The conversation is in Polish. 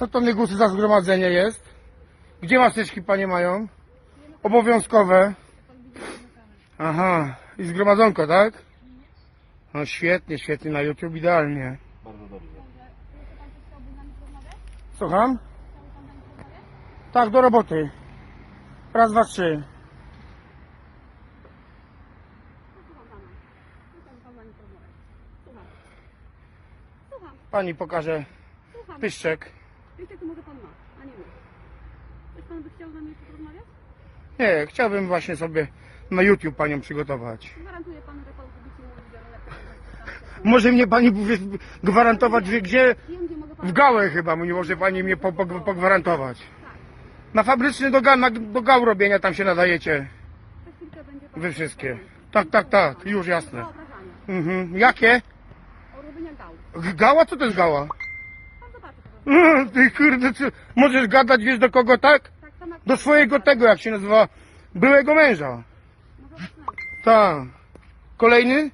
Co to negusy za zgromadzenie jest? Gdzie maseczki panie mają? Obowiązkowe. Aha, i zgromadzonko, tak? No świetnie, świetnie, na YouTube idealnie. Bardzo dobrze. Słucham? Tak, do roboty. Raz, dwa, trzy. Pani pokaże słucham. pyszczek. To może pan ma, a nie my. Też pan by chciał z nami jeszcze porozmawiać? Nie, chciałbym właśnie sobie na YouTube panią przygotować. Gwarantuję panu, że pan publicznie mówi wiele Może mnie pani powie- gwarantować, wie gdzie? Wiem, gdzie mogę pana... W gałę chyba, nie może pani mnie po, po, pogwarantować. Tak, Na fabryczny do, ga, na, do gał robienia tam się nadajecie. za chwilkę będzie pan... Wy wszystkie. Tak, tak, tak, już jasne. Mhm. Jakie? O. G- Gała? Co to jest gała? Mm, Ty kurde, co? Możesz gadać, wiesz do kogo, tak? Tak. Do swojego tego, jak się nazywa, byłego męża. Obecnego. Tak. Kolejny?